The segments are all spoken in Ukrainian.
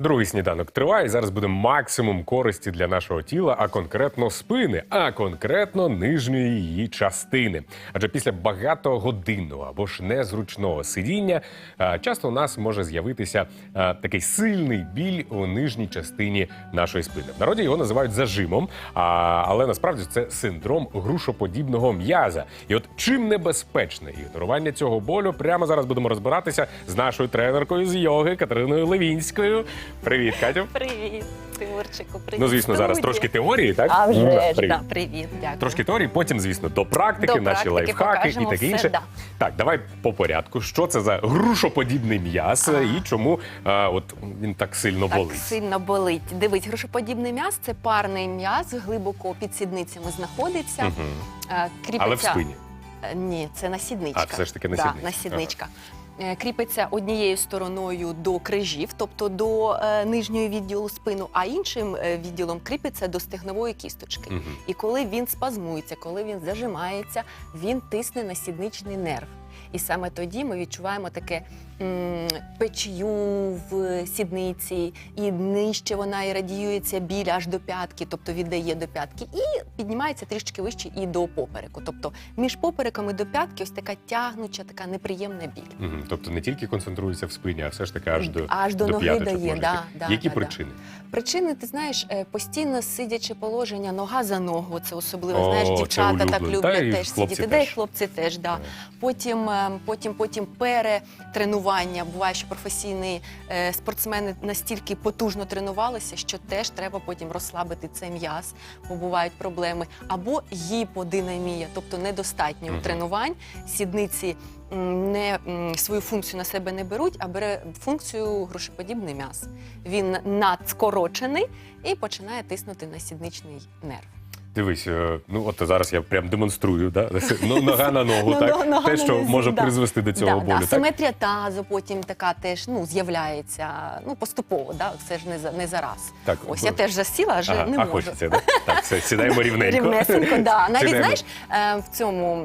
Другий сніданок триває. і Зараз буде максимум користі для нашого тіла, а конкретно спини, а конкретно нижньої її частини. Адже після багатогодинного або ж незручного сидіння часто у нас може з'явитися такий сильний біль у нижній частині нашої спини. В народі його називають зажимом, але насправді це синдром грушоподібного м'яза. І от чим небезпечне ігнорування цього болю, прямо зараз будемо розбиратися з нашою тренеркою з йоги Катериною Левінською. Привіт, Катю. Привіт, Тимурчику, привіт. Ну, звісно, зараз студія. трошки теорії, так? А вже ж, Привіт. да, привіт, дякую. Трошки теорії, потім, звісно, до практики, До наші практики лайфхаки і покажемо таке все, інше. да. Так, давай по порядку. Що це за грушоподібний м'яз і чому а, от він так сильно Так болить? сильно болить. Дивись, грушоподібний м'яз це парний м'яз, глибоко під сідницями знаходиться. Мгм. Е, Кріпиться... Але в спині. Е, Ні, це насідничка. А, все ж таки Да, насідничка. Е, Кріпиться однією стороною до крижів, тобто до е, нижньої відділу спину, а іншим е, відділом кріпиться до стегнової кісточки. І коли він спазмується, коли він зажимається, він тисне на сідничний нерв. І саме тоді ми відчуваємо таке м, печію в сідниці, і нижче вона і радіюється біль аж до п'ятки, тобто віддає до п'ятки, і піднімається трішки вище і до попереку. Тобто між попереком і до п'ятки ось така тягнуча, така неприємна біль. Мгм. Тобто не тільки концентрується в спині, а все ж таки аж до, Аж до ноги п'яточок дає, да, да, Які да, причини? Причини, ти знаєш, е, постійно сидячи положення, нога за ногу. Це особливо О, знаєш, дівчата так люблять Та і теж сидіти. Де хлопці теж, да. Потім, е, потім, потім перетренування. Буває, що професійні е, спортсмени настільки потужно тренувалися, що теж треба потім розслабити цей м'яз, бо бувають проблеми. Або гіподинамія, тобто недостатньо тренувань, сідниці. Не свою функцію на себе не беруть, а бере функцію грушеподібний м'яз. Він надскорочений і починає тиснути на сідничний нерв. Дивись, е, ну от зараз я прям демонструю, да? Ну, нога на ногу, Ну, так? нога Те, що може да. призвести до цього да, болю. Да. Так? Симетрія тазу потім така теж ну, з'являється ну, поступово, да? це ж не, за, не зараз. Так, Ось я теж засіла, аж Ага, не а можу. хочеться, да? Так, все, сідаємо рівненько. Рівнесенько, да. Навіть знаєш, е, в цьому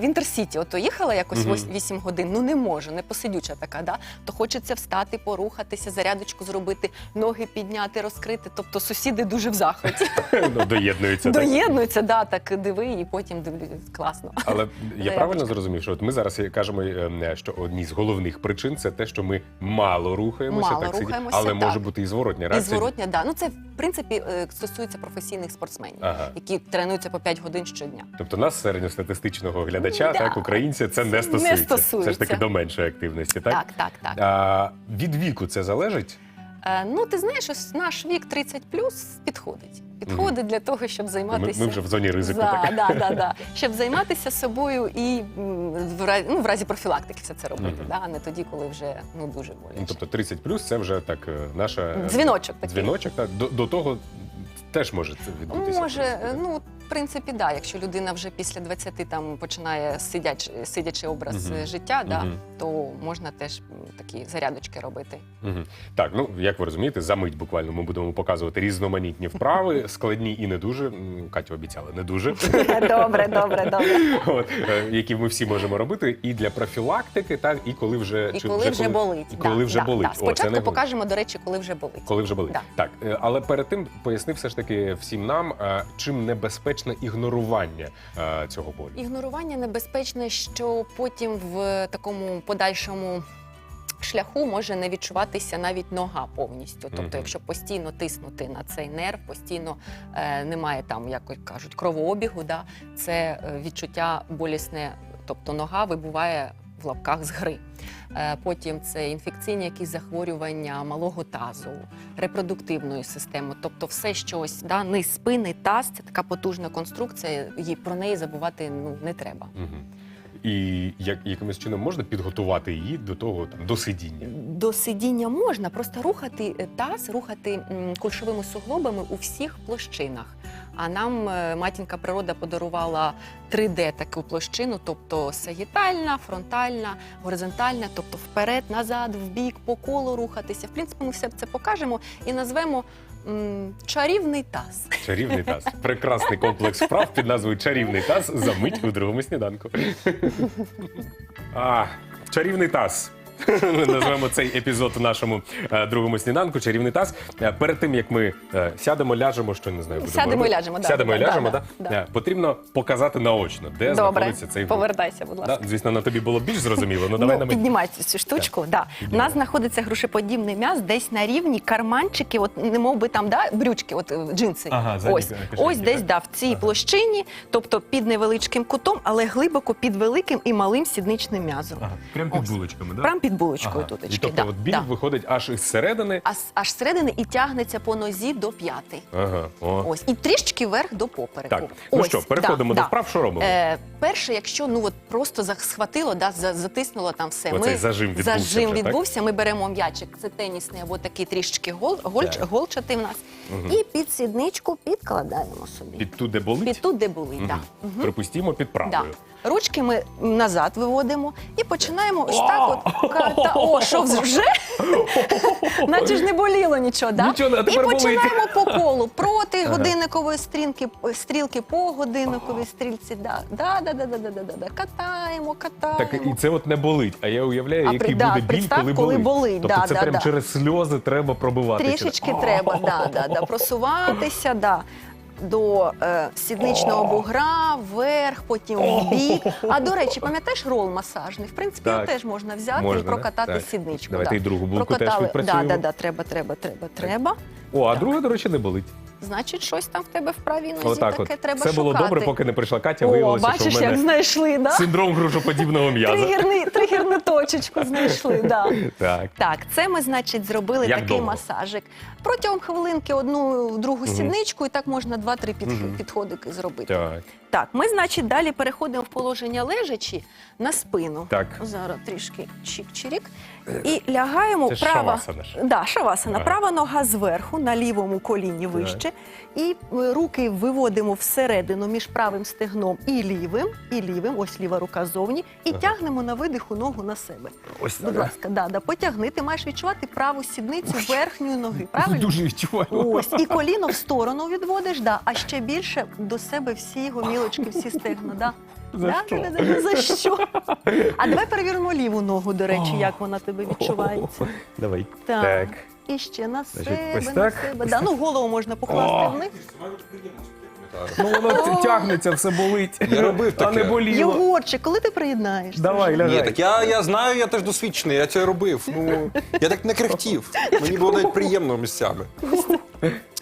в інтерсіті, ото їхала якось Мгм. 8 годин, ну не можу, не посидюча така, да? то хочеться встати, порухатися, зарядочку зробити, ноги підняти, розкрити. Тобто сусіди дуже в захваті. Ну, доєднуються. Так. Доєднуються, да, так диви, і потім дивлюсь, класно. Але я правильно зрозумів, що от ми зараз кажемо, е, що одні з головних причин це те, що ми мало рухаємося, Мало так рухаємося, але так. може бути і зворотня І зворотня, да. Ну це в принципі е, стосується професійних спортсменів, Ага. які тренуються по 5 годин щодня. Тобто нас середньостатистичного глядача, Да. так українця, це не Не стосується. Все ж таки до меншої активності, так? Так, так, так. А, від віку це залежить? Е, ну ти знаєш, ось наш вік 30 плюс підходить. Підходить для того, щоб займатися. ми вже в зоні ризику. Да, так? да, да, да. Щоб займатися собою і м, в разі, ну, в разі профілактики все це робити, Мгм. да, а не тоді, коли вже ну дуже боляче. Ну, тобто 30 плюс це вже так е, наша е, Дзвіночок такий. дзвіночок. До, до того теж може це відбутися. в Може, принципі, ну принципі, да. Якщо людина вже після 20 там починає сидяч, сидячий образ Мгм. життя, да, Мгм. то можна теж м, такі зарядочки робити. Мгм. Так, ну як ви розумієте, за мить буквально ми будемо показувати різноманітні вправи, складні і не дуже. М, Катя обіцяла, не дуже. Добре, добре, добре. От, е, які ми всі можемо робити і для профілактики, так і коли вже І чи коли вже болить. і коли да, вже да, болить. Да. О, це Спочатку найголовніше. покажемо, до речі, коли вже болить. Коли вже болить. Да. Так, е, але перед тим поясни все ж таки всім нам, е, чим небезпечне ігнорування е, цього болю. Ігнорування небезпечне, що потім в такому подальшому. Шляху може не відчуватися навіть нога повністю. Тобто, Мгм. якщо постійно тиснути на цей нерв, постійно е, немає там, як кажуть, кровообігу, да, це е, відчуття болісне, тобто нога вибуває в лапках з гри. Е, потім це інфекційні якісь захворювання малого тазу, репродуктивної системи. Тобто, все щось, да, низ спини, таз це така потужна конструкція, і про неї забувати ну, не треба. Мгм. І як якимось чином можна підготувати її до того там до сидіння. До сидіння можна просто рухати е, таз, рухати кульшовими суглобами у всіх площинах. А нам е, матінка природа подарувала 3D таку площину, тобто сагітальна, фронтальна, горизонтальна, тобто вперед, назад, вбік, по колу рухатися. В принципі, ми все це покажемо і назвемо чарівний таз. Чарівний таз. Прекрасний комплекс вправ під назвою Чарівний таз за мить у другому сніданку. А, чарівний таз. Ми назвемо цей епізод у нашому е, другому сніданку. Чарівний таз. Е, перед тим як ми е, сядемо, ляжемо, що не знаю, будемо Сядемо і робити. ляжемо, да, Сядемо і да, ляжемо, да, да, да. Е, Потрібно показати наочно, де Добре, знаходиться цей повертайся, будь ласка. Да, звісно, на тобі було більш зрозуміло. Ну давай ну, на мені. піднімайте цю штучку. Да. У нас знаходиться грушеподібний м'яз десь на рівні карманчики, от не мов би там да, брючки, от е, джинси. Ага, задні ось, кишеньки, ось десь так? да, в цій площині, тобто під невеличким кутом, але глибоко під великим і малим сідничним м'язом. Ага, прям під Ось. булочками, да? Прям під булочкою Ага. І тобто да, от біль да. виходить аж із середини. Аж, аж зсередини і тягнеться по нозі до п'яти. Ага, о. Ось. І трішечки вверх до попереку. Так, ну Ось, що, переходимо да, до да. вправ, що робимо? Е, перше, якщо ну от просто зах- схватило, да, за- затиснуло там все. Оцей зажим відбувся зажим вже, так? відбувся. Ми беремо м'ячик, це тенісний або такий трішечки гол, гольч, Так. голчатий в нас. І під сідничку підкладаємо собі. Під тут, де болить? Під тут, де були. Мгм. Мгм. Припустімо під Да. Ручки ми назад виводимо і починаємо ось так от. Та, о, що вже? Наче ж не боліло нічого, да? Нічого а і тепер болить. починаємо по колу. Проти годинникової стрілки, стрілки по годинниковій стрілці. Да. Да, да, да, да, да, да, да, да. Катаємо, катаємо. Так і це от не болить. А я уявляю, А який при- да, буде біль, представ, коли коли болить. болить, Тобто да, це да, прям да. через сльози треба пробивати. Трішечки треба, да, да, да, просуватися, да. До е, сідничного бугра, вверх, потім в бік. А до речі, пам'ятаєш рол масажний? В принципі, Так. його теж можна взяти Можна, і да? прокатати Так. сідничку. Давайте да. і другу булку теж Прокатали. відпрацюємо. Да, да, да, треба, треба, треба, треба. О, а Так. друга, до речі, не болить. Значить, щось там в тебе в правій нозі Отак таке от. треба це було шукати. добре, поки не прийшла Катя. О, Виявилося, бачиш, що в як мене знайшли, да? синдром грушоподібного м'яза. Тригерний, тригерну точечку знайшли, да. Так. Так, це ми, значить, зробили Як такий довго? масажик. Протягом хвилинки одну другу сідничку, і так можна два-три під, Мгм. підходики зробити. Так. Так, ми, значить, далі переходимо в положення лежачі на спину. Так. Зараз трішки чик-чирік. І лягаємо Це ж права. шавасана ж. Да, шавасана. Ага. Права нога зверху, на лівому коліні вище. І е, руки виводимо всередину між правим стегном і лівим, і лівим, ось ліва рука ззовні, і тягнемо на видиху ногу на себе. Ось Будь ласка, да, да, потягни. Ти маєш відчувати праву сідницю верхньої ноги. Правильно? Дуже відчуваю. Ось і коліно в сторону відводиш, да, а ще більше до себе всі гомілочки, всі стегна. Да. За да, що? Да, да, да, за що? А давай перевіримо ліву ногу, до речі, як вона тебе відчувається. Давай. Так. Так. І ще на Значить, себе, ось на так, себе. ось Да, ну голову можна О! покласти вниз. Ну воно т- тягнеться, все болить. Я робив А не боліло. Єгорчик, коли ти приєднаєшся? Давай, вже? Ні, лягай. так я, я знаю, я теж досвідчений, я це робив. Ну, я так не кряхтів. Мені було навіть приємно місцями.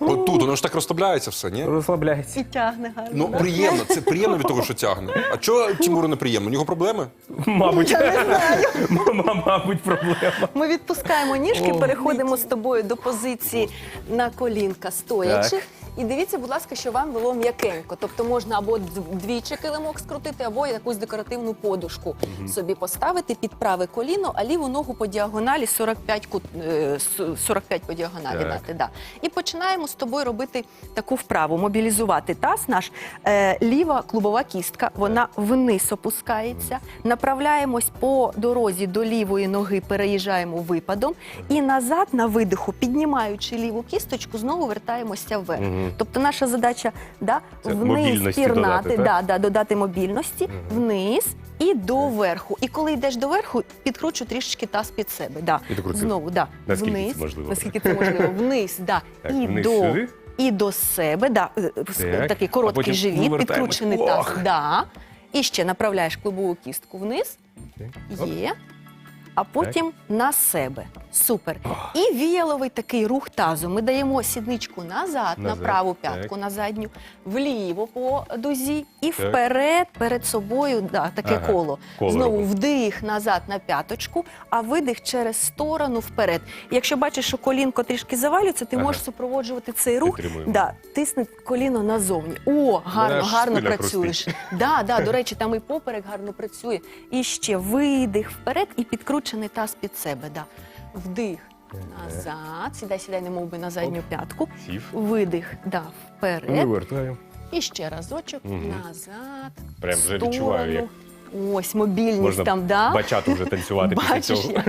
От тут, воно ж так розслабляється все, ні? Розслабляйся. І тягне гарно. Ну, да? приємно, це приємно від того, що тягне. А чого Тимуру не приємно? У нього проблеми? Мабуть, Я не знаю. М- мабуть, проблема. Ми відпускаємо ніжки, переходимо з тобою до позиції на колінка стоячи. Так. І дивіться, будь ласка, що вам було м'якенько. Тобто можна або двічі килимок скрутити, або якусь декоративну подушку собі поставити під праве коліно, а ліву ногу по діагоналі 45, кут, е, с- 45 по діагоналі Так. дати. Да. І починаємо з тобою робити таку вправу, мобілізувати таз наш. Е, ліва клубова кістка, вона вниз опускається. Направляємось по дорозі до лівої ноги, переїжджаємо випадом. І назад на видиху, піднімаючи ліву кісточку, знову вертаємося вверх. Мгм. Тобто наша задача да, Це вниз пірнати, додати, да, да, додати мобільності, вниз і доверху. І коли йдеш доверху, підкручу трішечки таз під себе. Да. Підкрутив. Знову, да. Наскільки вниз, це можливо? наскільки це можливо, вниз, да. Так, і вниз до сюди. і до себе, да, е, е, Так, такий а короткий потім живіт, вивертаємось. підкручений Ох. таз. Да. І ще направляєш клубову кістку вниз. Оп. Є. А потім на себе. Супер. І віяловий такий рух тазу. Ми даємо сідничку назад, на Назад, праву так. п'ятку, на задню, вліво по дузі і Так. вперед перед собою. Да, таке Ага, коло. коло Знову робимо. вдих назад на п'яточку, а видих через сторону вперед. І Якщо бачиш, що колінко трішки завалюється, ти Ага. можеш супроводжувати цей рух. Підтримуємо. Да, тисни коліно назовні. О, гарно, аж гарно спина працюєш. Да, да, до речі, там і поперек гарно працює. І ще видих вперед і підкручений таз під себе. Да. Вдих назад. Сідай, сідай, не мов би на задню п'ятку. Сів. Видих, да, вперед. Вивертаю. І ще разочок Мгм. назад. Прям вже відчуваю, як. Ось мобільність можна там, да? бачату вже танцювати після Бачиш, цього. як?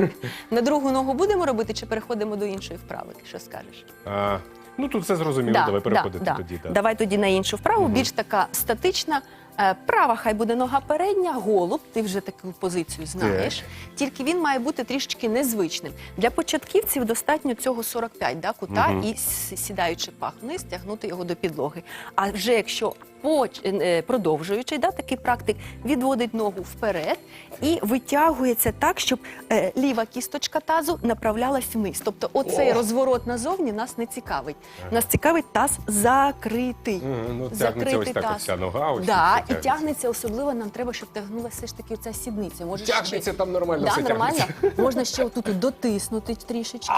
На другу ногу будемо робити чи переходимо до іншої вправи? Що скажеш? А, Ну тут все зрозуміло. Давай переходити тоді. так. Давай тоді на іншу вправу, більш така статична. Е, Права хай буде нога передня, голуб, ти вже таку позицію знаєш. Тільки він має бути трішечки незвичним. Для початківців достатньо цього 45 да, кута Мгм. і с- сідаючи пах вниз, тягнути його до підлоги. А вже якщо поч- е, продовжуючи, да, такий практик відводить ногу вперед і витягується так, щоб е, ліва кісточка тазу направлялась вниз. Тобто оцей розворот назовні нас не цікавить. Нас цікавить таз закритий. Мгм, Ну, тягнеться Закритий ось так таз. ось вся нога. Ось Да, і тягнеться особливо. Нам треба, щоб тягнулася все ж таки ця сідниця. Може Тягнеться ще... там нормально. Да, все нормально. тягнеться. Можна ще отут дотиснути трішечки.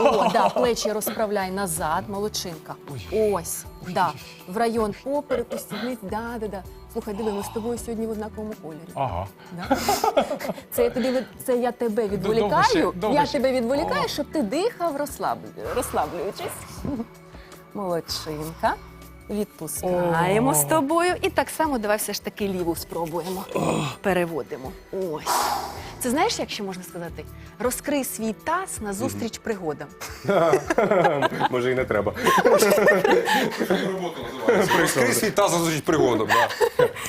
О, да, плечі розправляй назад, молодчинка. Ось, да, в район попереку, сідниць. Да, да, да. Слухай, диви, ми з тобою сьогодні в однаковому кольорі. Ага. Да? Це я тобі від- це я тебе відволікаю. ще, довго я ще. тебе відволікаю, щоб ти дихав, розслаб... розслаблюючись. Молодчинка. Відпускаємо з тобою. І так само давай все ж таки ліву спробуємо. Переводимо. Ось. Це знаєш, як ще можна сказати? Розкрий свій таз на зустріч пригодам. Може і не треба. Розкрий свій таз зазвичай пригодом. Да.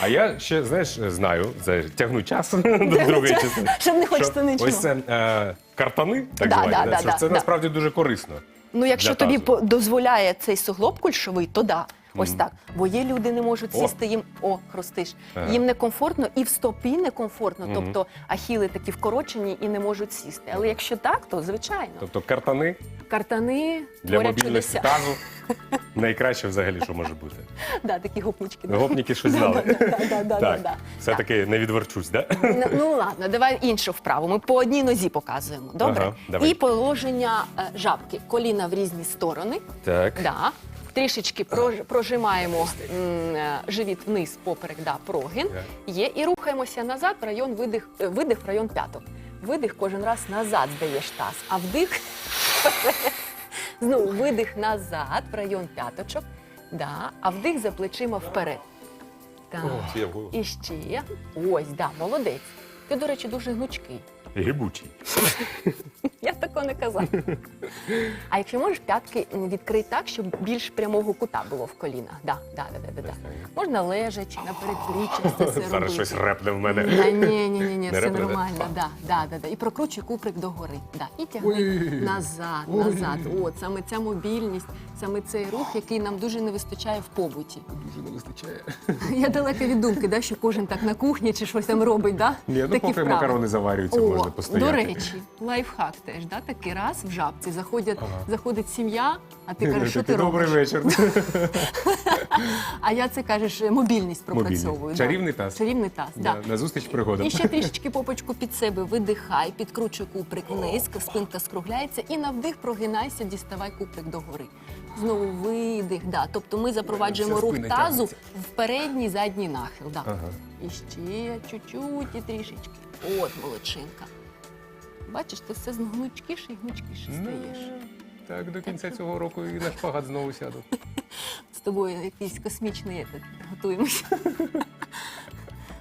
А я ще, знаєш, знаю, це тягну час до другої частини. Щоб не хочеться що нічого. Ось це е, картани, так Да, звані, да, да, да, що да, це да. насправді дуже корисно. Ну, якщо Для тобі по- дозволяє цей суглоб кульшовий, то да. Ось так. Бо є люди не можуть О. сісти, їм о, хрустиш. Ага. Їм некомфортно і в стопі некомфортно, Мгм. тобто ахіли такі вкорочені і не можуть сісти. Але якщо так, то звичайно. Тобто картани Картани для творять мобільності чудеса. тазу найкраще взагалі, що може бути. Да, такі гопнички. Гопніки щось знали. Так, все-таки не відверчусь, да? Ну, ну ладно, давай іншу вправу. Ми по одній нозі показуємо. Добре? Ага, давай. І положення е, жабки. Коліна в різні сторони. Так. Да. Трішечки прож- прожимаємо м, е, живіт вниз, поперек, да, прогин. Так. Є. І рухаємося назад в район видих, е, видих в район п'яток. Видих кожен раз назад здаєш таз, а вдих знову видих назад в район п'яточок. Да, а вдих за плечима вперед. Так. Це я. І ще. Ось, да, молодець. Ти, до речі, дуже гнучкий. Гибучий. Я не казав. А якщо можеш п'ятки відкрий так, щоб більш прямого кута було в колінах. Да, да, да, да, да, да. Можна лежачи на передпліччях це все Зараз робити. щось репне в мене. А, ні, ні, ні, ні, Не все репне, да? нормально. Да, да, да, да. І прокручуй куприк догори. Да. І тягни назад, назад. От саме ця мобільність, саме цей рух, який нам дуже не вистачає в побуті. Дуже не вистачає. Я далека від думки, да, що кожен так на кухні чи щось там робить. Да? Ні, ну Такі поки вправи. макарони заварюються, О, можна постояти. До речі, лайфхак теж, да? такий раз в жабці заходять, заходить сім'я, а ти кажеш, що ти Такий, Добрий вечір. А я це кажеш, мобільність пропрацьовую. Да. Чарівний таз. Чарівний таз, Да, да. На зустріч пригодам. І ще трішечки попочку під себе видихай, підкручуй куприк вниз, спинка скругляється, і на вдих прогинайся, діставай куприк догори. Знову видих. Да. Тобто ми запроваджуємо рух тазу тягнеться. в передній задній нахил. Да. Ага. І ще чуть-чуть і трішечки. От молодчинка. Бачиш, ти все гнучкіше і гнучкіше стаєш. Так, до кінця цього року і на шпагат знову сяду. З тобою якийсь космічний етат, готуємося.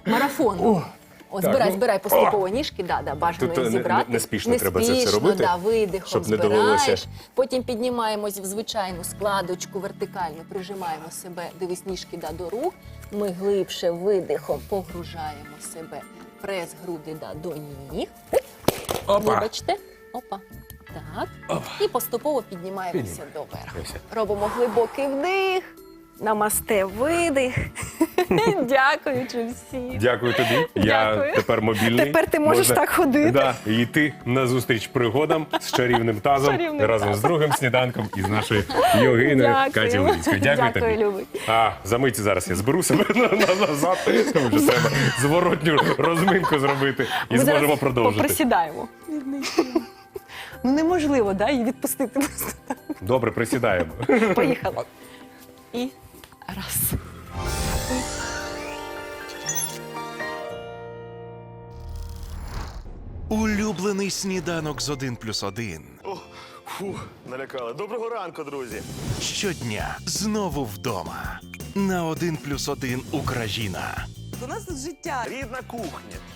Марафон. О, Так, збирай, ну, збирай поступово ніжки, да, да, бажано Тут, е, їх зібрати. не- неспішно треба це все Неспішно, робити, да, видихом щоб не збираєш. довелося. Потім піднімаємось в звичайну складочку вертикально, прижимаємо себе, дивись ніжки да, до рук. Ми глибше видихом погружаємо себе. Прес груди да, до ніг. Опа. Вибачте. Опа. Так. І поступово піднімаємося доверху. Піднімаємося. Робимо глибокий вдих. Намасте видих. Дякуючи всім. Дякую тобі. Я Дякую. тепер мобільний. Тепер ти можеш так ходити. Да, і йти на зустріч пригодам з чарівним тазом Чарівним разом з другим сніданком і з нашою йогиною Дякую. Каті Луцькою. Дякую, Дякую, тобі. любий. А за мить зараз я зберу себе на- на- назад. Тому вже треба зворотню розминку зробити і Ми зможемо зараз продовжити. Поприсідаємо. Ну неможливо, да, і відпустити просто. Добре, присідаємо. Поїхали. І раз. Улюблений сніданок з 1 плюс 1. О, фух, налякали. Доброго ранку, друзі. Щодня знову вдома. На 1 плюс 1 Україна У нас тут життя. Рідна кухня,